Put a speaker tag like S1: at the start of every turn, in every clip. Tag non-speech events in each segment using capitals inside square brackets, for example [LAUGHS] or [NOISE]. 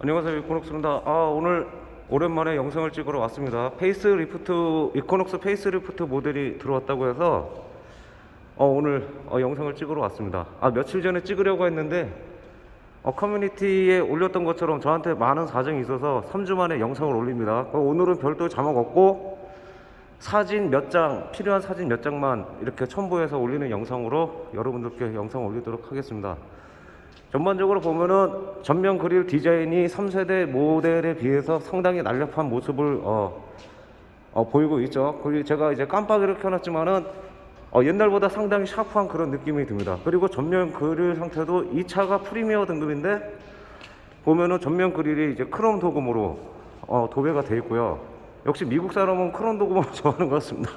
S1: 안녕하세요. 이코녹스입니다. 아 오늘 오랜만에 영상을 찍으러 왔습니다. 페이스 리프트 이코녹스 페이스 리프트 모델이 들어왔다고 해서 어, 오늘 어, 영상을 찍으러 왔습니다. 아 며칠 전에 찍으려고 했는데 어, 커뮤니티에 올렸던 것처럼 저한테 많은 사정이 있어서 3주 만에 영상을 올립니다. 어, 오늘은 별도 자막 없고 사진 몇 장 필요한 사진 몇 장만 이렇게 첨부해서 올리는 영상으로 여러분들께 영상 올리도록 하겠습니다 전반적으로 보면은 전면 그릴 디자인이 3세대 모델에 비해서 상당히 날렵한 모습을 어, 어, 보이고 있죠. 그리고 제가 이제 깜빡이를 켜놨지만은 어, 옛날보다 상당히 샤프한 그런 느낌이 듭니다. 그리고 전면 그릴 상태도 이 차가 프리미어 등급인데 보면은 전면 그릴이 이제 크롬 도금으로 어, 도배가 되어 있고요. 역시 미국 사람은 크롬 도금을 [LAUGHS] 좋아하는 것 같습니다.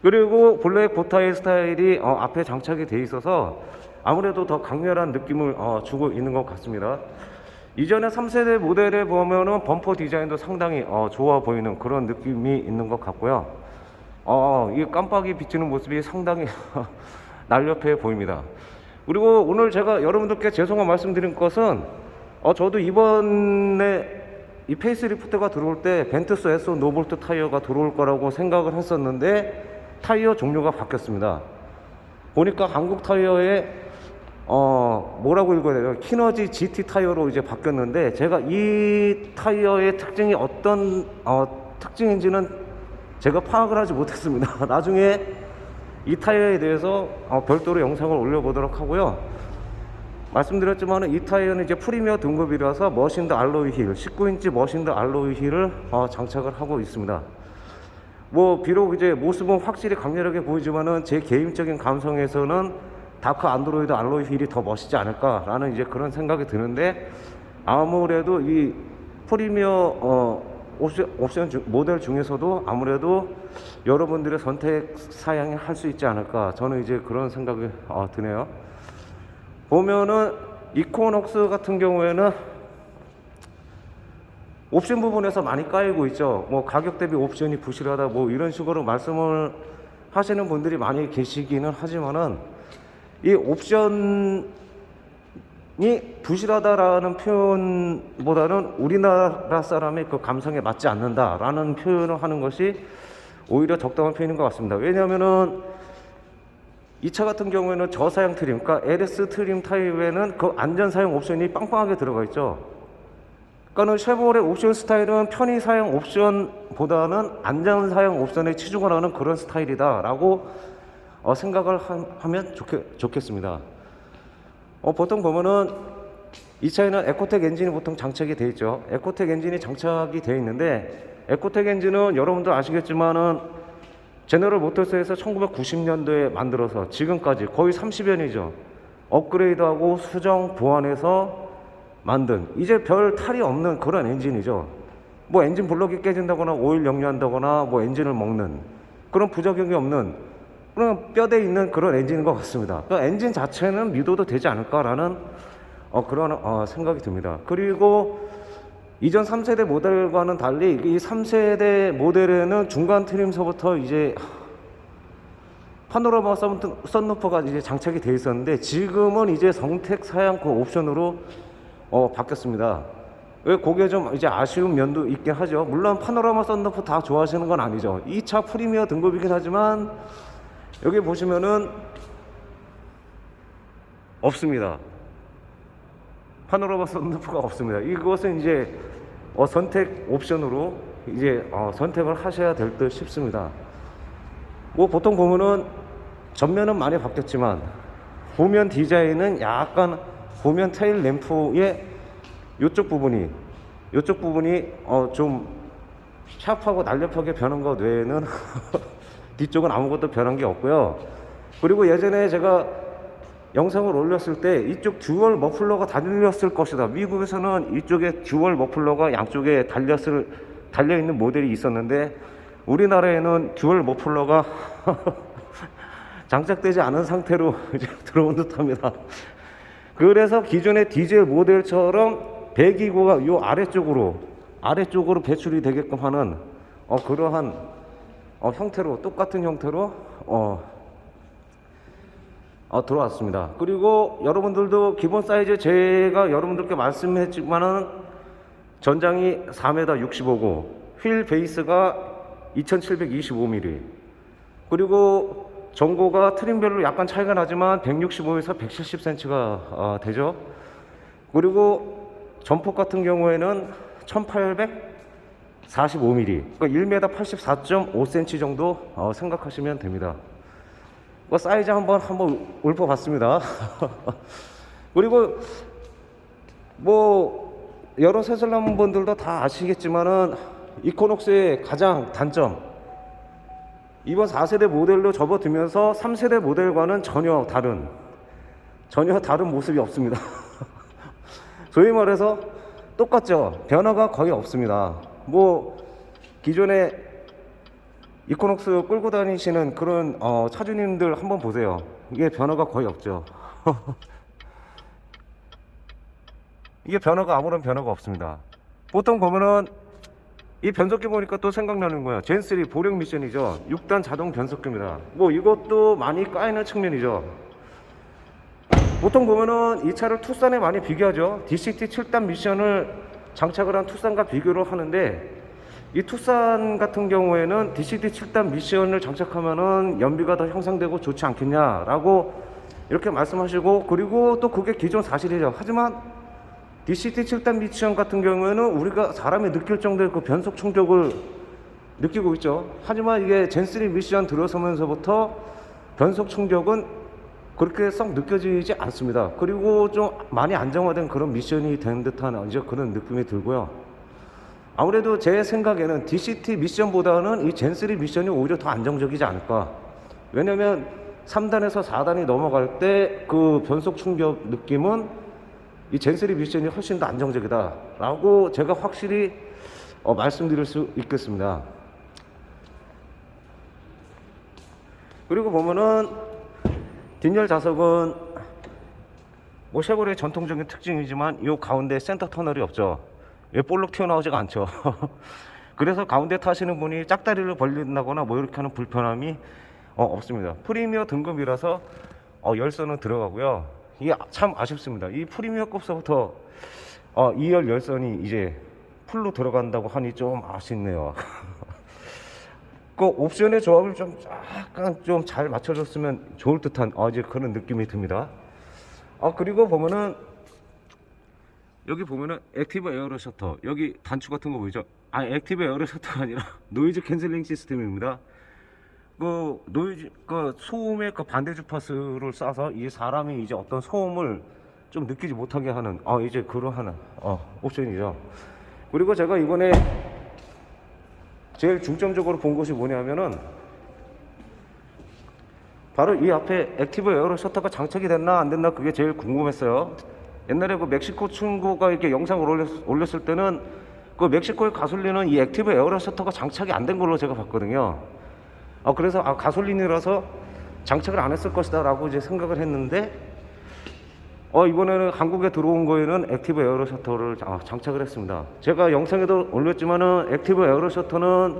S1: 그리고 블랙 보타의 스타일이 어, 앞에 장착이 돼 있어서 아무래도 더 강렬한 느낌을 어, 주고 있는 것 같습니다. 이전에 3세대 모델에 보면은 범퍼 디자인도 상당히 어, 좋아 보이는 그런 느낌이 있는 것 같고요. 어, 이 깜빡이 비치는 모습이 상당히 [LAUGHS] 날렵해 보입니다. 그리고 오늘 제가 여러분들께 죄송한 말씀드린 것은 어, 저도 이번에 이 페이스리프트가 들어올 때 벤투스 S 노볼트 타이어가 들어올 거라고 생각을 했었는데 타이어 종류가 바뀌었습니다. 보니까 한국 타이어에 어 뭐라고 읽어야 돼요? 키너지 GT 타이어로 이제 바뀌었는데 제가 이 타이어의 특징이 어떤 어, 특징인지는 제가 파악을 하지 못했습니다. [LAUGHS] 나중에 이 타이어에 대해서 어, 별도로 영상을 올려보도록 하고요. 말씀드렸지만 이 타이어는 이제 프리미어 등급이라서 머신드 알로이 힐, 19인치 머신드 알로이 힐을 어, 장착을 하고 있습니다. 뭐 비록 이제 모습은 확실히 강렬하게 보이지만은 제 개인적인 감성에서는 다크 안드로이드 알로이 휠이 더 멋있지 않을까라는 이제 그런 생각이 드는데 아무래도 이 프리미어 어 옵션, 옵션 중- 모델 중에서도 아무래도 여러분들의 선택 사양이 할 수 있지 않을까 저는 이제 그런 생각이 어, 드네요. 보면은 이코녹스 같은 경우에는 옵션 부분에서 많이 까이고 있죠. 뭐 가격 대비 옵션이 부실하다 뭐 이런 식으로 말씀을 하시는 분들이 많이 계시기는 하지만은 이 옵션이 부실하다라는 표현보다는 우리나라 사람의 그 감성에 맞지 않는다라는 표현을 하는 것이 오히려 적당한 표현인 것 같습니다. 왜냐하면은 이 차 같은 경우에는 저사양 트림, 그러니까 LS 트림 타입에는 그 안전 사용 옵션이 빵빵하게 들어가 있죠. 그러니까는 쉐보레 옵션 스타일은 편의 사용 옵션보다는 안전 사용 옵션에 치중을 하는 그런 스타일이다라고 어, 생각을 하, 면 좋겠, 좋겠습니다. 어, 보통 보면은 이 차에는 에코텍 엔진이 보통 장착이 되어 있죠. 에코텍 엔진이 장착이 되어 있는데 에코텍 엔진은 여러분들 아시겠지만은 제너럴 모터스에서 1990년도에 만들어서 지금까지 거의 30년이죠. 업그레이드하고 수정 보완해서 만든 이제 별 탈이 없는 그런 엔진이죠. 뭐 엔진 블럭이 깨진다거나 오일 역류한다거나 뭐 엔진을 먹는 그런 부작용이 없는 뼈대 있는 그런 엔진인 것 같습니다. 그러니까 엔진 자체는 믿어도 되지 않을까라는 어, 그런 어, 생각이 듭니다. 그리고 이전 3세대 모델과는 달리 이 3세대 모델에는 중간 트림서부터 이제 파노라마 썬- 썬루퍼가 이제 장착이 돼 있었는데 지금은 이제 성택 사양코 옵션으로 어, 바뀌었습니다. 왜 그게 좀 이제 아쉬운 면도 있긴 하죠. 물론 파노라마 썬루프 다 좋아하시는 건 아니죠. 이차 프리미어 등급이긴 하지만 여기 보시면은 없습니다. 파노라마 썬루프가 없습니다. 이것은 이제 어, 선택 옵션으로 이제 어, 선택을 하셔야 될 듯 싶습니다. 뭐 보통 보면은 전면은 많이 바뀌었지만 후면 디자인은 약간 후면 테일 램프의 이쪽 부분이 이쪽 부분이 어, 좀 샤프하고 날렵하게 변한 것 외에는 [LAUGHS] 뒤쪽은 아무것도 변한 게 없고요. 그리고 예전에 제가 영상을 올렸을 때 이쪽 듀얼 머플러가 달렸을 것이다. 미국에서는 이쪽에 듀얼 머플러가 양쪽에 달렸을 달려 있는 모델이 있었는데 우리나라에는 듀얼 머플러가 [LAUGHS] 장착되지 않은 상태로 [LAUGHS] 들어온 듯합니다. 그래서 기존의 디젤 모델처럼 배기구가 요 아래쪽으로 아래쪽으로 배출이 되게끔 하는 어, 그러한 어, 형태로 똑같은 형태로 어, 어, 들어왔습니다. 그리고 여러분들도 기본 사이즈 제가 여러분들께 말씀했지만은 전장이 4m 65고 휠 베이스가 2725mm 그리고 전고가 트림별로 약간 차이가 나지만 165에서 170cm가 아, 되죠. 그리고 전폭 같은 경우에는 1845mm 그러니까 1m 84.5cm 정도 어, 생각하시면 됩니다. 뭐 사이즈 한번 한번 읊어봤습니다. [LAUGHS] 그리고 뭐 여러 세슬람 분들도 다 아시겠지만은 이코녹스의 가장 단점 이번 4세대 모델로 접어들면서 3세대 모델과는 전혀 다른 전혀 다른 모습이 없습니다. [LAUGHS] 소위 말해서 똑같죠. 변화가 거의 없습니다. 뭐 기존에 이코녹스 끌고 다니시는 그런 어, 차주님들 한번 보세요. 이게 변화가 거의 없죠. [LAUGHS] 이게 변화가 아무런 변화가 없습니다. 보통 보면은 이 변속기 보니까 또 생각나는 거예요. 젠3 보령 미션이죠. 6단 자동 변속기입니다. 뭐 이것도 많이 까이는 측면이죠. 보통 보면은 이 차를 투싼에 많이 비교하죠. DCT 7단 미션을 장착을 한 투싼과 비교를 하는데 이 투싼 같은 경우에는 DCT 7단 미션을 장착하면은 연비가 더 향상되고 좋지 않겠냐라고 이렇게 말씀하시고 그리고 또 그게 기존 사실이죠. 하지만 DCT 7단 미션 같은 경우에는 우리가 사람이 느낄 정도의 그 변속 충격을 느끼고 있죠. 하지만 이게 젠3 미션 들어서면서부터 변속 충격은 그렇게 썩 느껴지지 않습니다. 그리고 좀 많이 안정화된 그런 미션이 된 듯한 이제 그런 느낌이 들고요. 아무래도 제 생각에는 DCT 미션보다는 이 젠3 미션이 오히려 더 안정적이지 않을까. 왜냐면 3단에서 4단이 넘어갈 때 그 변속 충격 느낌은 이 젠3 미션이 훨씬 더 안정적이다라고 제가 확실히 어, 말씀드릴 수 있겠습니다. 그리고 보면은 뒷열 좌석은 뭐 쉐보레의 전통적인 특징이지만 이 가운데 센터 터널이 없죠. 왜 볼록 튀어나오지가 않죠. [LAUGHS] 그래서 가운데 타시는 분이 짝다리를 벌린다거나 뭐 이렇게 하는 불편함이 어, 없습니다. 프리미어 등급이라서 어, 열선은 들어가고요. 이게 참 아쉽습니다. 이 프리미어급서부터 어, 2열 열선이 이제 풀로 들어간다고 하니 좀 아쉽네요. [LAUGHS] 그 옵션의 조합을 좀 약간 좀 잘 맞춰줬으면 좋을 듯한 어, 이제 그런 느낌이 듭니다. 아 그리고 보면은 여기 보면은 액티브 에어로 셔터 여기 단추 같은 거 보이죠? 아 액티브 에어로 셔터가 아니라 [LAUGHS] 노이즈 캔슬링 시스템입니다. 그 노이즈 그 소음의 그 반대 주파수를 쏴서 이 사람이 이제 어떤 소음을 좀 느끼지 못하게 하는 어 이제 그러한 어 옵션이죠. 그리고 제가 이번에 제일 중점적으로 본 것이 뭐냐면은 바로 이 앞에 액티브 에어로 셔터가 장착이 됐나 안 됐나 그게 제일 궁금했어요. 옛날에 그 멕시코 친구가 이렇게 영상을 올렸, 올렸 을 때는 그 멕시코의 가솔린은 이 액티브 에어로 셔터가 장착이 안 된 걸로 제가 봤거든요. 아 그래서 아 가솔린이라서 장착을 안 했을 것이다라고 이제 생각을 했는데 어 이번에는 한국에 들어온 거에는 액티브 에어로 셔터를 아, 장착을 했습니다. 제가 영상에도 올렸지만은 액티브 에어로 셔터는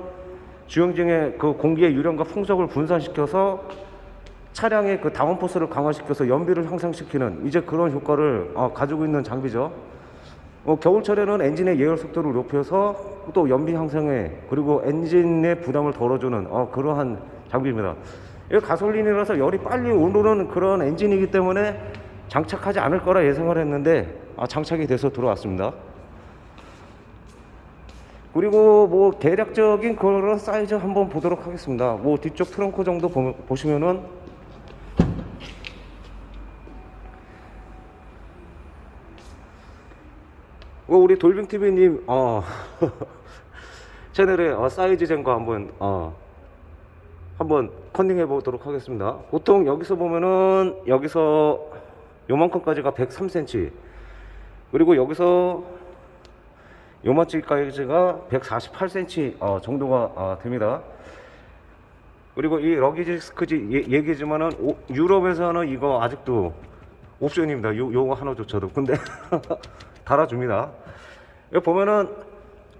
S1: 주행중에 그 공기의 유량과 풍속을 분산시켜서 차량의 그 다운포스를 강화시켜서 연비를 향상시키는 이제 그런 효과를 어, 가지고 있는 장비죠. 어, 겨울철에는 엔진의 예열 속도를 높여서 또 연비 향상에 그리고 엔진의 부담을 덜어주는 어, 그러한 장비입니다. 이 가솔린이라서 열이 빨리 오르는 그런 엔진이기 때문에 장착하지 않을 거라 예상을 했는데 아, 장착이 돼서 들어왔습니다. 그리고 뭐 대략적인 그런 사이즈 한번 보도록 하겠습니다. 뭐 뒤쪽 트렁크 정도 보, 보시면은 어, 우리 돌빙 TV님 어, [LAUGHS] 채널에 어, 사이즈 잰거 한번 어, 한번 컨닝해 보도록 하겠습니다. 보통 여기서 보면은 여기서 요만큼까지가 103cm 그리고 여기서 요만큼까지가 148cm 어, 정도가 어, 됩니다. 그리고 이 러기지 스크지 예, 얘기지만은 오- 유럽에서는 이거 아직도 옵션입니다. 요, 요거 하나조차도. 근데 [LAUGHS] 달아줍니다. 여기 보면은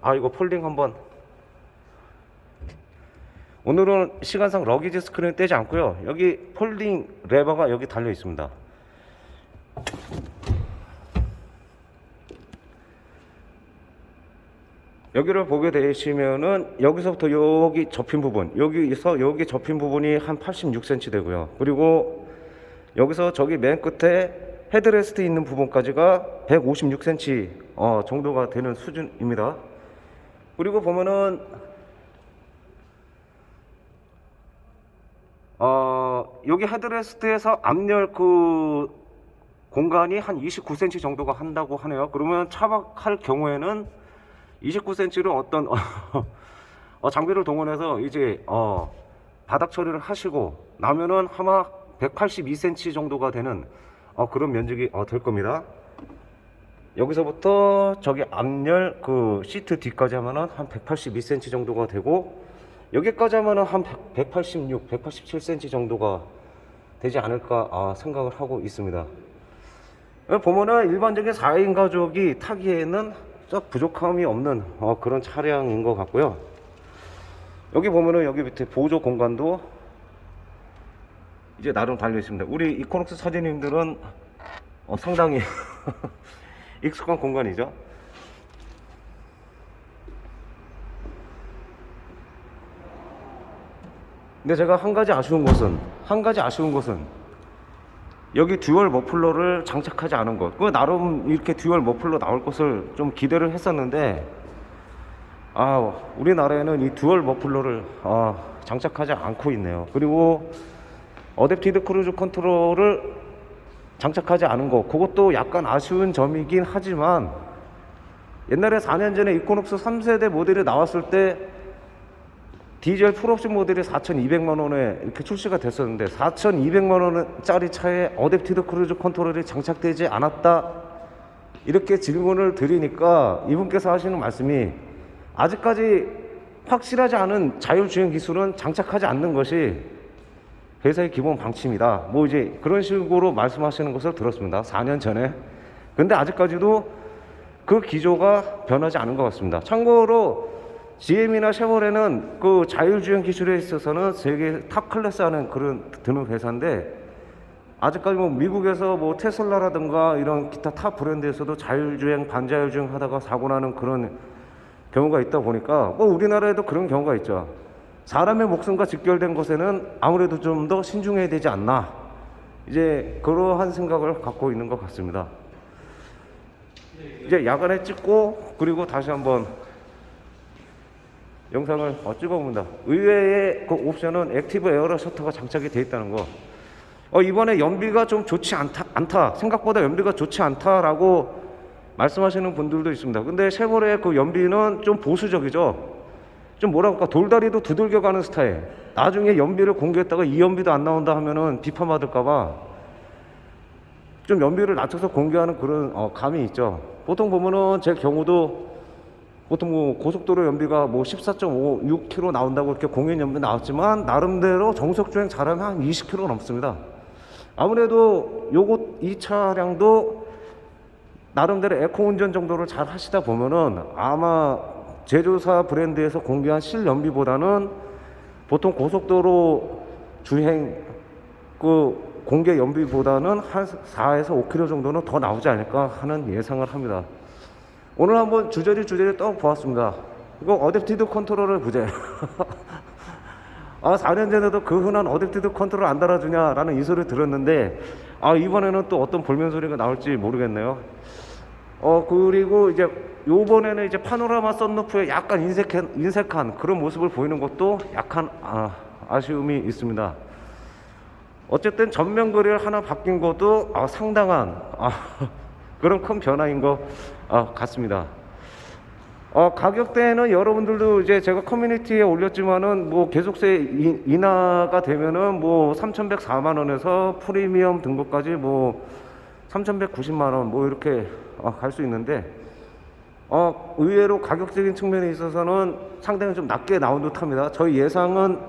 S1: 아 이거 폴딩 한번 오늘은 시간상 러기지 스크린 떼지 않고요. 여기 폴딩 레버가 여기 달려 있습니다. 여기를 보게 되시면은 여기서부터 여기 접힌 부분 여기서 여기 접힌 부분이 한 86cm 되고요 그리고 여기서 저기 맨 끝에 헤드레스트 있는 부분까지가 156cm 어, 정도가 되는 수준입니다 그리고 보면은 어, 여기 헤드레스트에서 앞열 그 공간이 한 29cm 정도가 한다고 하네요. 그러면 차박할 경우에는 29cm를 어떤 [LAUGHS] 어, 장비를 동원해서 이제 어, 바닥 처리를 하시고 나면은 아마 182cm 정도가 되는 어, 그런 면적이 어, 될 겁니다. 여기서부터 저기 앞열 그 시트 뒤까지 하면은 한 182cm 정도가 되고 여기까지 하면은 한 100, 186, 187cm 정도가 되지 않을까 아, 생각을 하고 있습니다. 보면은 일반적인 4인 가족이 타기에는 썩 부족함이 없는 어, 그런 차량인 것 같고요. 여기 보면은 여기 밑에 보조 공간도 이제 나름 달려 있습니다. 우리 이코녹스 사진님들은 어, 상당히 [LAUGHS] 익숙한 공간이죠. 근데 제가 한 가지 아쉬운 것은 한 가지 아쉬운 것은 여기 듀얼 머플러를 장착하지 않은 것. 그 나름 이렇게 듀얼 머플러 나올 것을 좀 기대를 했었는데 아 우리나라에는 이 듀얼 머플러를 아, 장착하지 않고 있네요. 그리고 어댑티드 크루즈 컨트롤을 장착하지 않은 거 그것도 약간 아쉬운 점이긴 하지만 옛날에 4년 전에 이코녹스 3세대 모델이 나왔을 때 디젤 풀옵션 모델이 4,200만 원에 이렇게 출시가 됐었는데 4,200만 원짜리 차에 어댑티드 크루즈 컨트롤이 장착되지 않았다 이렇게 질문을 드리니까 이분께서 하시는 말씀이 아직까지 확실하지 않은 자율주행 기술은 장착하지 않는 것이 회사의 기본 방침이다. 뭐 이제 그런 식으로 말씀하시는 것을 들었습니다. 4년 전에. 근데 아직까지도 그 기조가 변하지 않은 것 같습니다. 참고로 GM이나 쉐보레는 그 자율주행 기술에 있어서는 세계 탑 클래스 하는 그런 드는 회사인데 아직까지 뭐 미국에서 뭐 테슬라라든가 이런 기타 탑 브랜드에서도 자율주행, 반자율주행 하다가 사고 나는 그런 경우가 있다 보니까 뭐 우리나라에도 그런 경우가 있죠. 사람의 목숨과 직결된 것에는 아무래도 좀 더 신중해야 되지 않나. 이제 그러한 생각을 갖고 있는 것 같습니다. 이제 야간에 찍고 그리고 다시 한번 영상을 어, 찍어봅니다. 의외의 그 옵션은 액티브 에어러 셔터가 장착이 되어 있다는 거. 어, 이번에 연비가 좀 좋지 않다, 않다. 생각보다 연비가 좋지 않다라고 말씀하시는 분들도 있습니다. 근데 쉐보레의 그 연비는 좀 보수적이죠. 좀 뭐라 그럴까 돌다리도 두들겨 가는 스타일. 나중에 연비를 공개했다가 이 연비도 안 나온다 하면은 비판받을까봐 좀 연비를 낮춰서 공개하는 그런 어, 감이 있죠. 보통 보면은 제 경우도 보통 뭐 고속도로 연비가 뭐 14.5, 6km 나온다고 이렇게 공연 연비 나왔지만 나름대로 정속 주행 잘하면 한 20km 넘습니다. 아무래도 요것 이 차량도 나름대로 에코 운전 정도를 잘 하시다 보면은 아마 제조사 브랜드에서 공개한 실 연비보다는 보통 고속도로 주행 그 공개 연비보다는 한 4에서 5km 정도는 더 나오지 않을까 하는 예상을 합니다. 오늘 한번 주저리 주저리 떡 보았습니다. 이거 어댑티드 컨트롤을 보재. [LAUGHS] 아, 4년 전에도 그 흔한 어댑티드 컨트롤 안 달아주냐라는 이 소리 들었는데, 아, 이번에는 또 어떤 볼멘 소리가 나올지 모르겠네요. 어, 그리고 이제 요번에는 이제 파노라마 썬루프에 약간 인색한, 인색한 그런 모습을 보이는 것도 약간 아, 아쉬움이 있습니다. 어쨌든 전면 그릴 하나 바뀐 것도 아, 상당한 아, [LAUGHS] 그런 큰 변화인 것 아, 같습니다. 어, 가격대는 여러분들도 이제 제가 커뮤니티에 올렸지만은 뭐 계속세 인- 인하가 되면은 뭐 3,104만 원에서 프리미엄 등급까지 뭐 3,190만 원 뭐 이렇게 어, 갈수 있는데 어, 의외로 가격적인 측면에 있어서는 상당히 좀 낮게 나온 듯합니다. 저희 예상은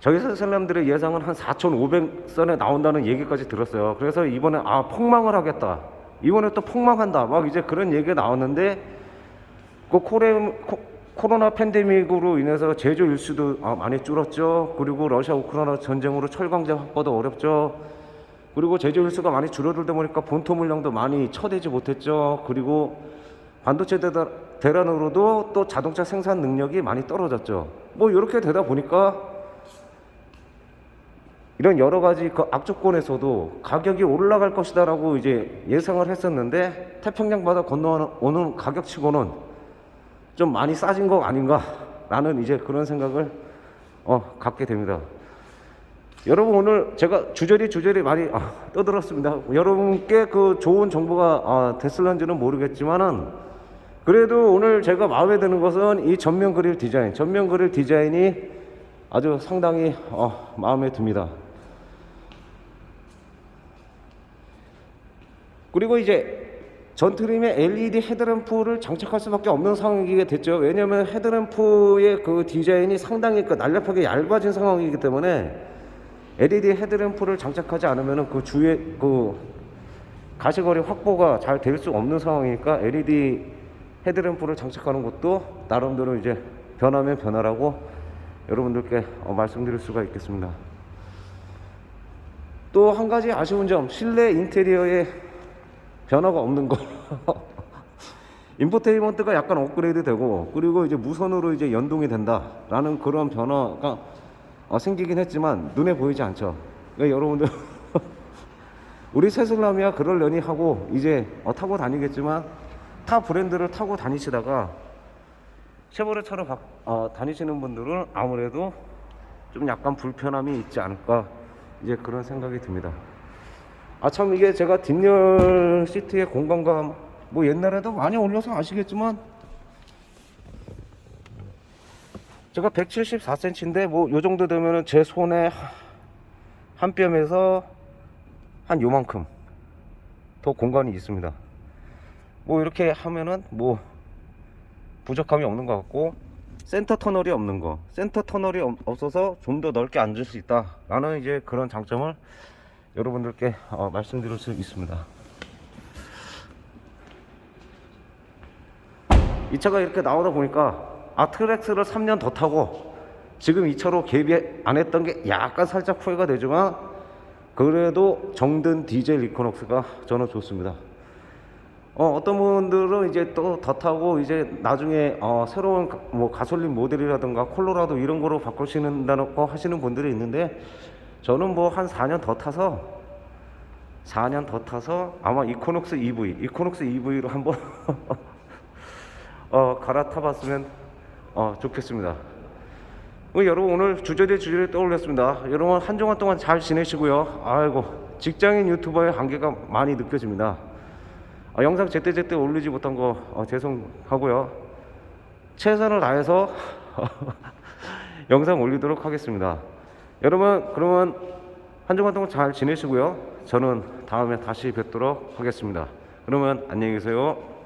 S1: 저희 사람들의 예상은 한 4,500선에 나온다는 얘기까지 들었어요. 그래서 이번에 아 폭망을 하겠다. 이번에 또 폭망한다. 막 이제 그런 얘기가 나왔는데 그 코레, 코, 코로나 팬데믹으로 인해서 제조 일수도 아, 많이 줄었죠. 그리고 러시아 우크라이나 전쟁으로 철강제 확보도 어렵죠. 그리고 제조 일수가 많이 줄어들다 보니까 본토 물량도 많이 처대지 못했죠. 그리고 반도체들 대란으로도 또 자동차 생산 능력이 많이 떨어졌죠. 뭐 이렇게 되다 보니까 이런 여러 가지 그 악조건에서도 가격이 올라갈 것이다라고 이제 예상을 했었는데 태평양 바다 건너오는 가격치고는 좀 많이 싸진 거 아닌가라는 이제 그런 생각을 어, 갖게 됩니다. 여러분 오늘 제가 주저리 주저리 많이 아, 떠들었습니다. 여러분께 그 좋은 정보가 아, 됐을런지는 모르겠지만은 그래도 오늘 제가 마음에 드는 것은 이 전면 그릴 디자인, 전면 그릴 디자인이 아주 상당히 어, 마음에 듭니다. 그리고 이제 전트림에 LED 헤드램프를 장착할 수밖에 없는 상황이게 됐죠. 왜냐하면 헤드램프의 그 디자인이 상당히 그 날렵하게 얇아진 상황이기 때문에 LED 헤드램프를 장착하지 않으면 그 주에 그 가시거리 확보가 잘 될 수 없는 상황이니까 LED 헤드램프를 장착하는 것도 나름대로 이제 변하면 변화라고 여러분들께 어, 말씀드릴 수가 있겠습니다. 또 한 가지 아쉬운 점 실내 인테리어에 변화가 없는 거. [LAUGHS] 인포테인먼트가 약간 업그레이드 되고 그리고 이제 무선으로 이제 연동이 된다라는 그런 변화가 어, 생기긴 했지만 눈에 보이지 않죠. 그러니까 여러분들 [LAUGHS] 우리 세슬람이야 그럴려니 하고 이제 어, 타고 다니겠지만 타 브랜드를 타고 다니시다가 쉐보레처럼 바- 어, 다니시는 분들은 아무래도 좀 약간 불편함이 있지 않을까 이제 그런 생각이 듭니다. 아 참 이게 제가 뒷열 시트의 공간감 뭐 옛날에도 많이 올려서 아시겠지만 제가 174cm인데 뭐 요 정도 되면은 제 손에 한 뼘에서 한 요만큼 더 공간이 있습니다. 뭐 이렇게 하면은 뭐 부족함이 없는 것 같고 센터 터널이 없는 거 센터 터널이 없- 없어서 좀 더 넓게 앉을 수 있다 라는 이제 그런 장점을 여러분들께 어, 말씀드릴 수 있습니다. 이 차가 이렇게 나오다 보니까 아트렉스를 3년 더 타고 지금 이 차로 개비 안 했던 게 약간 살짝 후회가 되지만 그래도 정든 디젤 이코녹스가 저는 좋습니다. 어, 어떤 분들은 이제 또 더 타고 이제 나중에 어, 새로운 가- 뭐 가솔린 모델이라든가 콜로라도 이런 거로 바꾸시는다고 하시는 분들이 있는데 저는 뭐 한 4년 더 타서 4년 더 타서 아마 이코녹스 EV, 이코녹스 EV로 한번 [LAUGHS] 어, 갈아타봤으면 어, 좋겠습니다. 어, 여러분 오늘 주저리 주저리 떠올렸습니다. 여러분 한 주간 동안 잘 지내시고요. 아이고 직장인 유튜버의 한계가 많이 느껴집니다. 아, 영상 제때제때 올리지 못한 거 어, 죄송하고요. 최선을 다해서 [LAUGHS] 영상 올리도록 하겠습니다. 여러분 그러면 한 주간 동안 잘 지내시고요. 저는 다음에 다시 뵙도록 하겠습니다. 그러면 안녕히 계세요.